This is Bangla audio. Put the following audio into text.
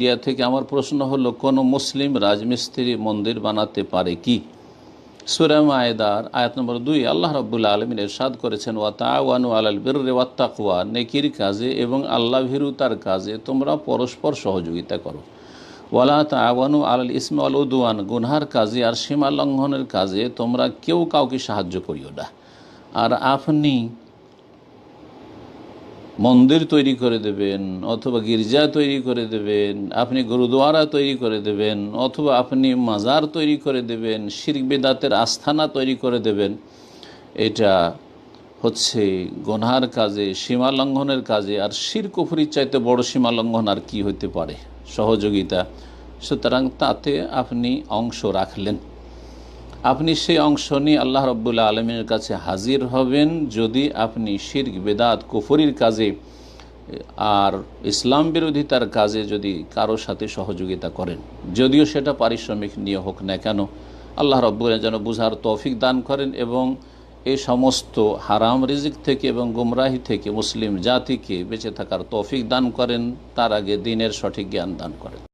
ইন্ডিয়া থেকে আমার প্রশ্ন হলো, কোন মুসলিম রাজমিস্ত্রি মন্দির বানাতে পারে কি? সুরাম আয়দার আয়াত নম্বর দুই, আল্লাহ রব্বুল্লা আলমিন এরশাদ করেছেন ওয়া তাওয়ানু আলাল বীর ওয়াত্তাকুয়া নেকির কাজে এবং আল্লাহ ভীরুতার কাজে তোমরা পরস্পর সহযোগিতা করো। ওয়ালা তাওয়ানু আলাল ইসমা আল উদুয়ান গুনহার কাজে আর সীমা লঙ্ঘনের কাজে তোমরা কেউ কাউকে সাহায্য করিও না। আর আপনি মন্দির তৈরি করে দেবেন, অথবা গির্জা তৈরি করে দেবেন, আপনি গুরুদুয়ারা তৈরি করে দেবেন, অথবা আপনি মাজার তৈরি করে দেবেন, শির্ক বেদাতের আস্থানা তৈরি করে দেবেন। এটা হচ্ছে গনহার কাজে, সীমা লঙ্ঘনের কাজে, আর শির কুফুরির চাইতে বড় সীমা লঙ্ঘন আর কি হতে পারে? সহযোগিতা। সুতরাং তাতে আপনি অংশ রাখলেন। আপনি সেই অংশ নিয়ে আল্লাহ রব্বুল্লা আলমিনের কাছে হাজির হবেন যদি আপনি শির্ক, বেদাত, কুফরির কাজে, আর ইসলাম বিরোধিতার কাজে যদি কারও সাথে সহযোগিতা করেন। যদিও সেটা পারিশ্রমিক নিয়ে হোক না কেন, আল্লাহ রব্বুল যেন বুঝার তৌফিক দান করেন এবং এই সমস্ত হারাম রিজিক থেকে এবং গুমরাহি থেকে মুসলিম জাতিকে বেঁচে থাকার তৌফিক দান করেন, তার আগে দিনের সঠিক জ্ঞান দান করেন।